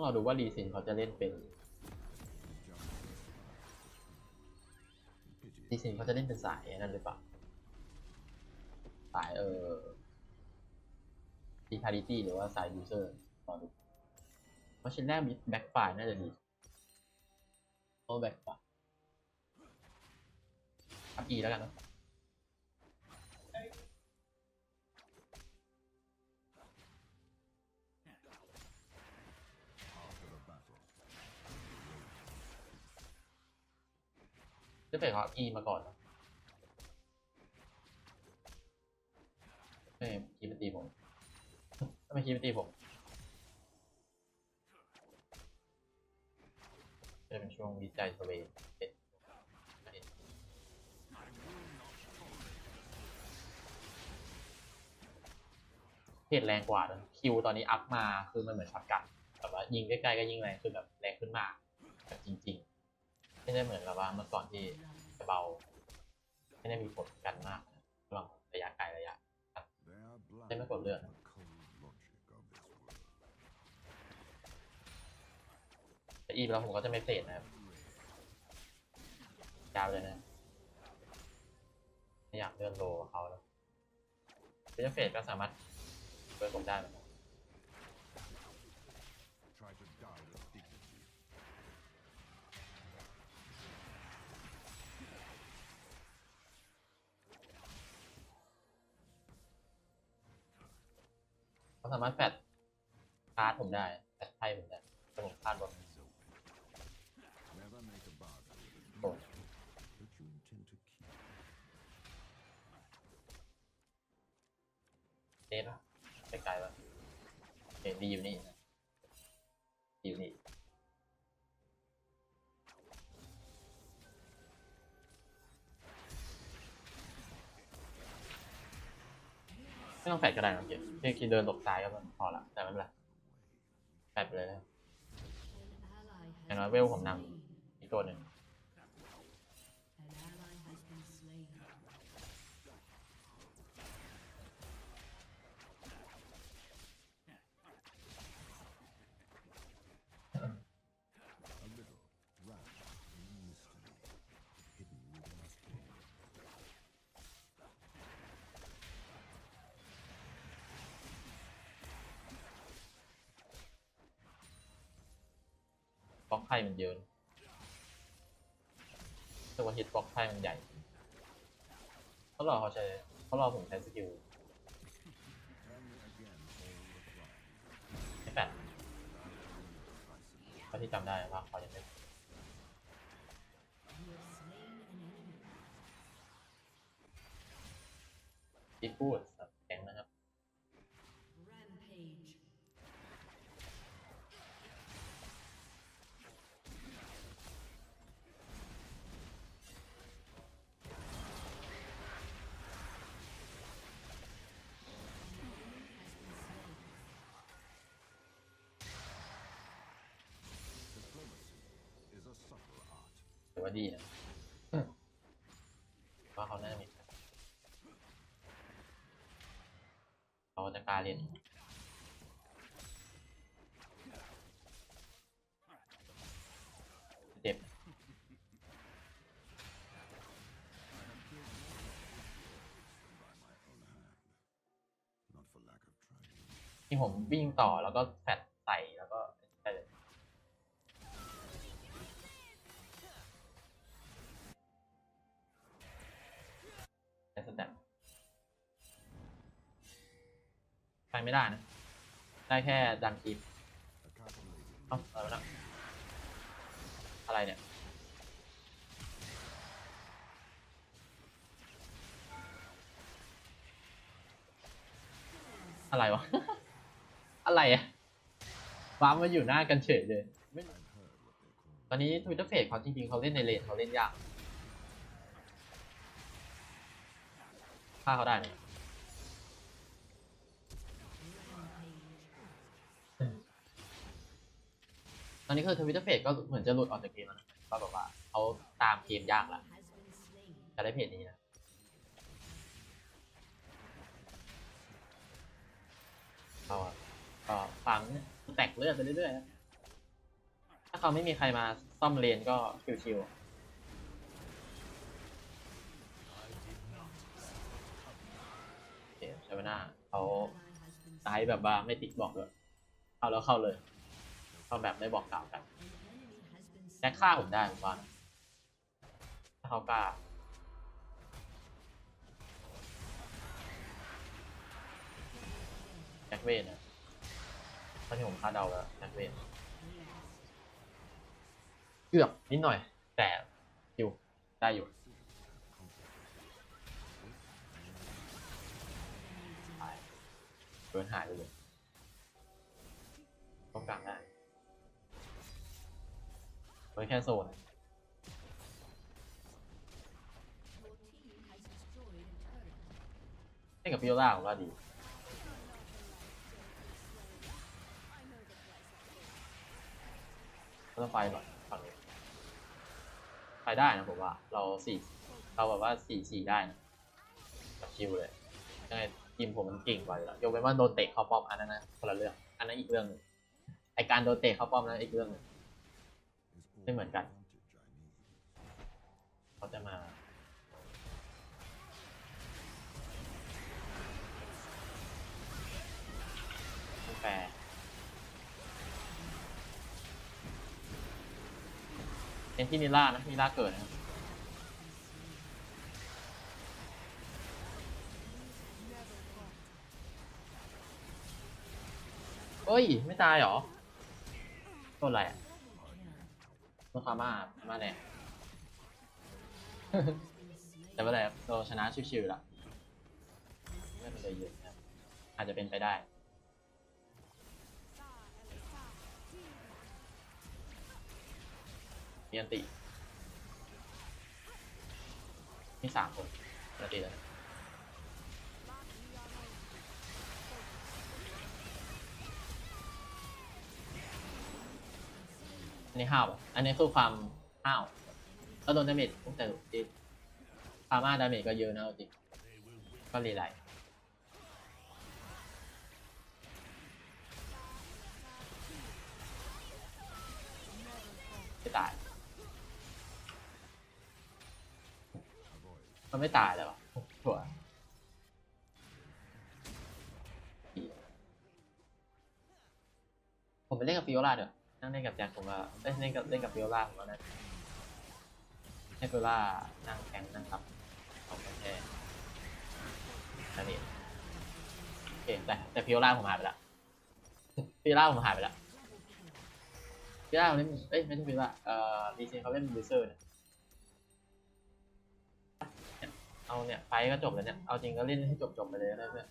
ต้องรอดูว่ารีซินเขาจะเล่นเป็นรีซินเขาจะเล่นเป็นสายนั่นหรือเปล่าสายเออดีพาริตี้หรือว่าสายยูเซอร์รอดูเพราะชิ้นแรกมีแบ็กไฟน่าจะดีโอ้แบ็กไฟอัพอีแล้วกันนอ จะเป็นเขาอีมาก่อนเหรอไม่คีมาตีผมทำไมคีมาตีผมจะเป็นช่วงวิจัยสเวย์เป็นเพจแรงกว่าคิวตอนนี้อัพมาคือมันเหมือนช็อตกันแบบว่ายิงใกล้ๆก็ยิงแรงคือแบบแรงขึ้นมากแบบจริง ๆ ไม่ได้เหมือนแบบว่าเมื่อก่อนที่จะเบา ไม่ได้มีผลกันมากนะระหว่างระยะไกลระยะ They ไม่ are กดเลือด blind นะ to the cold logic of this world. แต่อีไปแล้วผมก็จะไม่เฟดนะครับยาวเลยนะไม่อยากเลื่อนโลกับเขาแล้วเป็นจะเฟดก็สามารถเลื่อนผมได้เหมือนกัน สามารถแฟดคาร์ดผมได้ ไม่ต้องแฟดก็ได้นะเก็บแค่คิดเดินตกซ้ายก็พอละแต่ไม่เป็นไรแฟดไปเลยนะอย่างน้อยเวลผมนำอีกตัวหนึ่ง มันเยอะแต่ว่าฮิตบล็อกไพ่มันใหญ่เขารอเขาใช้เขารอผมใช้สกิลไม่แปดเท่าที่จำได้ว่าเขายังไม่ You have slain an enemy. ที่พูด ถือว่าดีนะว่าเขาน่าจะมีเขาจะกล้าเล่นเจ็บ by my own hand. Not for lack of trying. ที่ผมวิ่งต่อแล้วก็แฟด ไม่ได้นะ ได้แค่ดันคีป A calculated เอ้าอะไรวะเนะอะไรเนี่ย อะไรวะ อะไรอะว้าร์ปมาอยู่หน้ากันเฉยเลยไม่ตอนนี้ทวิตเตอร์เฟซเขาจริงๆเขาเล่นในเลนเขาเล่นยากฆ่าเขาได้เนี่ย อนนี้คือทวิตเตอร์เฟซก็เหมือนจะหลุดออกจากเกมแล้วนะก็แบบว่าเขาตามเกมยากละจะได้เพจนี้นะเขาก็ฟังแตกเลือดไปเรื่อยๆนะถ้าเขาไม่มีใครมาซ่อมเลนก็ชิวๆเคใช่ไหมหน้าเขา Ally has been ไซส์แบบว่าไม่ติ๊กบอกเลยเข้าแล้วเข้าเลย เขาแบบไม่บอกกล่าวกันแจ็คฆ่าผมได้ผมว่าถ้าเขากล้าแจ็คเวนนะตอนที่ผมคาดเดาแล้วแจ็คเวนเกือบนิดหน่อย แต่อยู่ได้อยู่หายเดินหายไปเลยต้องกลางได้ เฮ้แค่โซนเล่นกับพิโอล่าผมว่าดีก็ต้องไปก่อนฝั่งนี้ไปได้นะผมว่าเราสี่เราแบบว่าสี่สี่ได้นะแบบชิวเลยยังไงทีมผมมันเก่งกว่าอยู่แล้วยกเว้นว่าโดนเตะเข้าป้อมอันนั้นนะคนละเรื่องอันนั้นอีกเรื่องไอการโดนเตะเข้าป้อมนั้นอีกเรื่องนึง Is all Thế mượn the cạnh. advantage I need. เขาจะมาแฟร์เป็นที่นิล่านะนิล่าเกิดนะครับเฮ้ย ไม่ตายเหรอโดนอะไรอะ โดนคามามาแน่ แต่ไม่เป็นไรครับเราชนะชิวๆล่ะไม่เป็นไรเยอะนะครับอาจจะเป็นไปได้มีอันติมีสามคนปกติแล้ว อันนี้ห้าวอันนี้คือความห้าวแล้วโดนดาเมจตั้งแต่ติดพามาดาเมจก็เยอะนะจริงก็รีไลไม่ตาย มันไม่ตายเลยวะถั่วผมไปเล่นกับฟิโอลาเดี๋ยว นั่งเล่นกับแจ็คผมว่าเอ้ยเล่นกับเล่นกับฟิโอลาผมว่านะให้ฟิโอลานั่งแข่งนั่งครับเอาไปแค่นั่นเองโอเคแต่แต่ฟิโอลาผมหายไปละฟิโอลาผมหายไปละฟิโอลาเขาเล่นเอ้ยไม่ใช่ฟิโอลาเอ่อดีซีเขาเล่นบูเซอร์เนี่ยเอาเนี่ยไฟก็จบแล้วเนี่ยเอาจริงก็เล่นให้จบจบๆไปเลยนะเพื่อน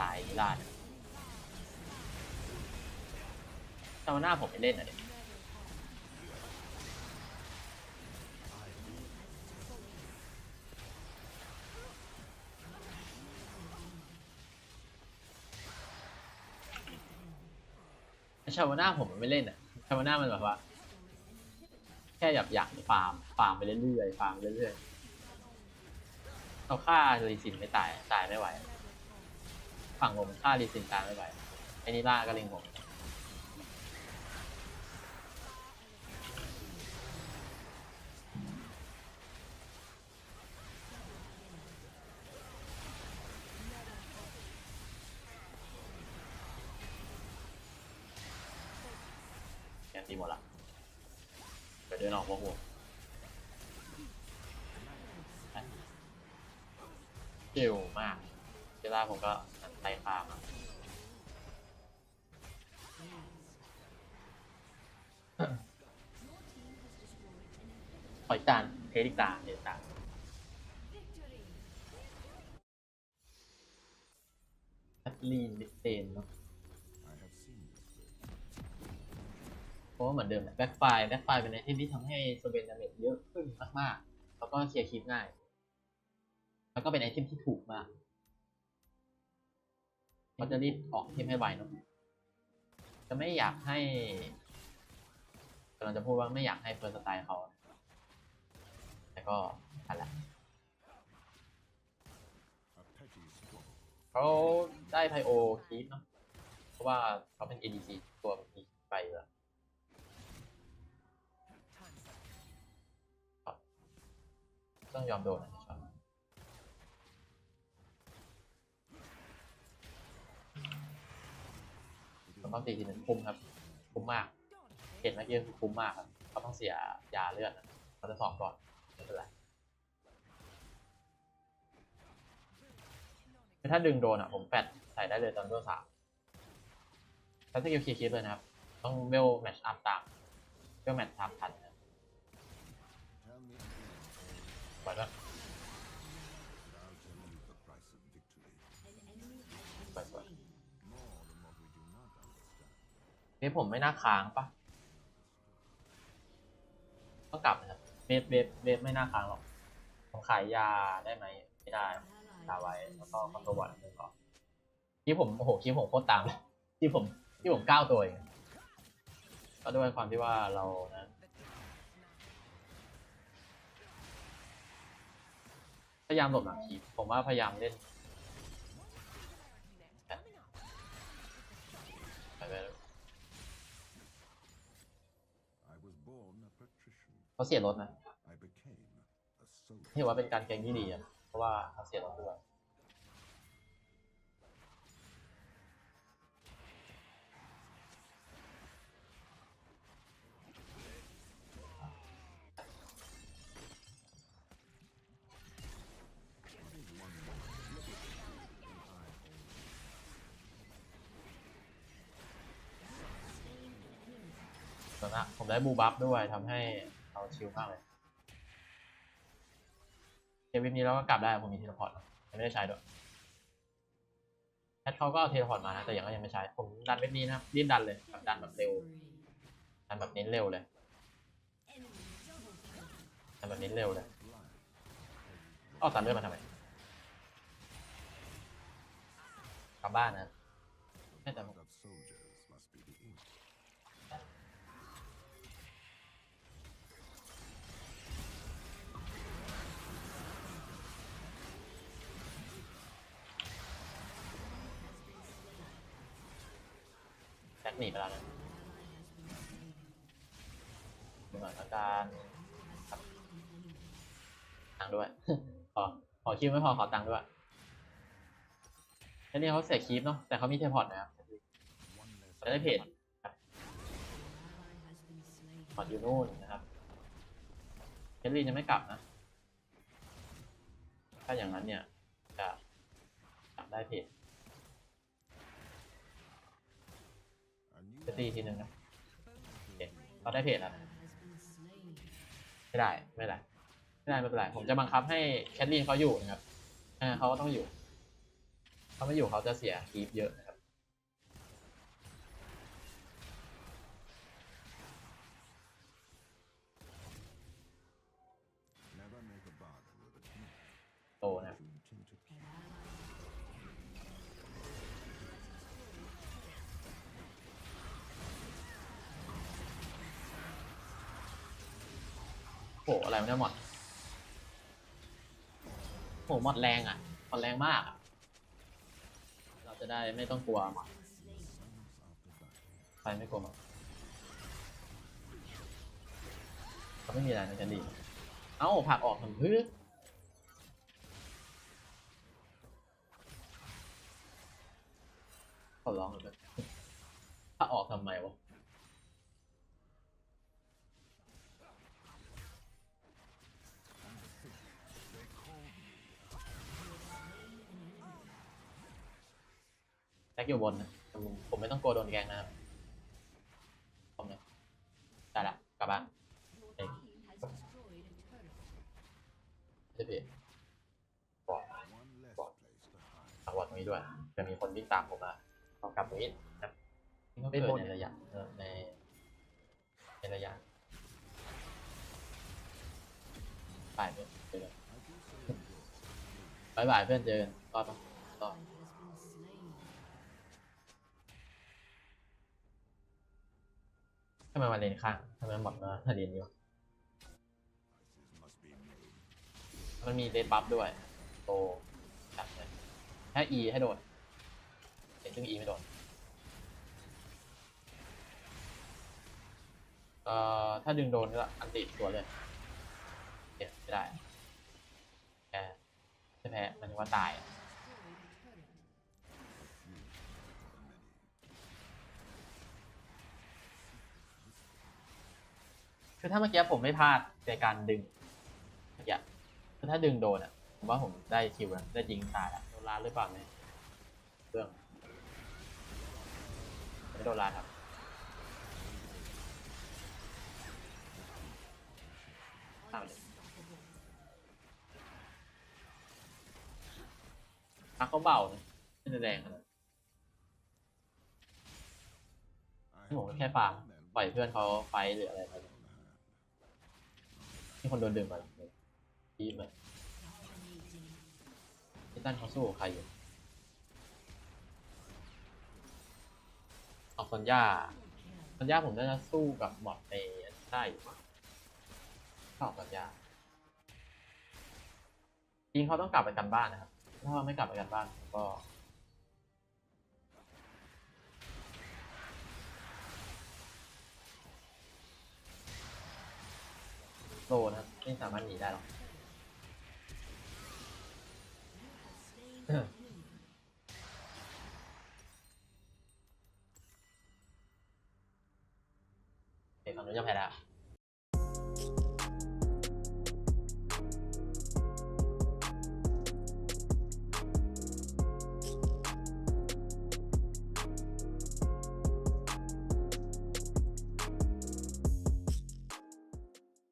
ตายนิราชตอนหน้าผมไปเล่นอะเนี่ยแต่ชาวนาผมมันไม่เล่นอะชาวนามันแบบว่า แค่อยากอยากฟาร์มฟาร์มไปเรื่อยๆฟาร์มไปเรื่อยๆเราฆ่าลีซินไม่ตายตายไม่ไหว ฝั่งผมฆ่าลีซินตายไม่ไหวไอ้นี่ล่าก็เล็งผมแกตีหมดละไปเดินออกวงวงเร็วมากเวลาผมก็ ไล่ฆ่ามาขออีกตานเทสอีกตาเทสอีกตาแอดลีนดิสเตนเนาะเพราะว่าเหมือนเดิมแบ็คไฟแบ็คไฟเป็นไอเทมที่ทำให้โซเบนดาเมจเยอะขึ้นมากๆ แล้วก็เคลียร์คลิปง่าย แล้วก็เป็นไอเทมที่ถูกมาก เขาจะรีบออกเทมให้ไวเนาะจะไม่อยากให้กำลังจะพูดว่าไม่อยากให้เฟิร์สสไตล์เขา แต่ก็ทันละเขาได้ไพโอคีฟเนาะเพราะว่าเขาเป็น ADC ตัวมีไปอยู่แล้วต้องยอมโดนนะ ผมต้องตีทีหนึ่งคุ้มครับ คุ้มมากเห็นเมื่อกี้คือคุ้มมากครับเขาต้องเสียยาเลือดนะเขาจะสอบก่อนไม่เป็นไรถ้าดึงโดนอะผมแปดใส่ได้เลยตอนเวลสามถ้าสกิลคีย์คิดเลยนะครับ ต้องเวลแมชอัพตามเวลแมทตามทันนะ Tell me again, ปล่อยก่ เฮ้ยผมไม่น่าค้างปะต้องกลับนะครับเวฟเวฟเวฟไม่น่าค้างหรอกผมขายยาได้ไหมไม่ได้ตาไว้แล้วก็คอนโทร slain. วัตหนึ่งก่อนที่ผมโอ้โหที่ผมโคตรตามเลยที่ผมที่ผมก้าวตัวเองก็ด้วยความที่ว่าเรานะพยายามหลบหลังคีผมว่าพยายามเล่น เขาเสียรถนะ I became a soldier. ถือว่าเป็นการเกงที่ดีอะเพราะว่าเขาเสียรถด้วยส่วนมากผมได้บูบัฟด้วยทำให้เรา ชิลมากเลยเกมวิปนี้เราก็กลับได้ผมมีเทเลพอร์ตนะยังไม่ได้ใช้ด้วยแพทเขาก็เอาเทเลพอร์ตมานะแต่ยังก็ยังไม่ใช้ ผมดันเว็บนี้นะครับรีบดันเลยแบบดันแบบเร็วดันแบบเน้นเร็วเลยดันแบบเน้นเร็วเลยเอาตัดเลือดมาทำไมกลับบ้านนะแต่ผม หนีไปแล้วนะดูหน่อยอาการตังค์ด้วย ขอ ขอคิวไม่พอขอตังค์ด้วยแค่นี้เขาเสียคีฟเนาะ แต่เขามีเทเลพอร์ตนะครับจะได้เพจพอร์ตอยู่นู่นนะครับเฮนรี่จะไม่กลับนะ ถ้าอย่างนั้นเนี่ยจะจับได้เพจ จะตีทีนึงนะโอเคเขาได้เพจแล้วนะไม่ได้ไม่ได้ไม่ได้ไม่เป็นไรผมจะบังคับให้แคทลีนเขาอยู่นะครับอ่าเขาก็ต้องอยู่เขาไม่อยู่เขาจะเสียคีฟเยอะนะครับ อะไรมันเนี่ยหมดโหหมดแรงอะหมดแรงมากอะ เราจะได้ไม่ต้องกลัวหมดใครไม่กลัวหมดเขาไม่มีอะไรในกันดีเอ้าผักออกทำเพื่อเขาร้องเลยผลักออกทำไมวะ แท็กอยู่บนนะผมไม่ต้องกลัวโดนแกงนะครับผมเนี่ยได้ละกลับบ้านเอง Team has destroyed a turret. จะเปลี่ยบอด One less What? place to hide. ตักบอดตรงนี้ด้วย จะมีคนวิ่งตามผมมาต้องกลับตรงนี้นะครับไม่เกิดในระยะในในระยะบายเพื่อนเจอกันบายบายเพื่อนเจอกันรอดปะรอด ไมทำไมมาเลนข้างทำไมหมดมาเลนนี้วะ Must be made. มันมีเดดบัฟด้วยโตจัดเลยแค่ E ให้โดนเห็นซึ่ง E ไม่โดนเอ่อถ้าดึงโดนก็อันติดตัวเลยเก็บไม่ได้แพ้จะแพ้มันว่าตาย คือถ้าเมื่อกี้ผมไม่พลาดในการดึงเมื่อกี้คือถ้าดึงโดนอะผมว่าผมได้คิวแล้วได้ยิงตายแล้วโดนลานหรือเปล่าเนี่ยเรื่องไม่โดนลานครับตามไปเลยพักเขาเบานะไม่ได้แรงขนาดนั้น I ผม have ก็แค่ฟาร์มปล่อยเพื่อนเขาไฟท์หรืออะไรไป ที่คนโดนดึงมาเลยทีมเลยที่ตั้นเขาสู้กับใครอยู่เอาซอนย่าซอนย่าผมน่าจะสู้กับบอทในได้อยู่มั้งชอบซอนย่าจริงเขาต้องกลับไปกันบ้านนะครับ ถ้าเขาไม่กลับไปกันบ้านผมก็ โลนะครับ ไม่สามารถหนีได้หรอก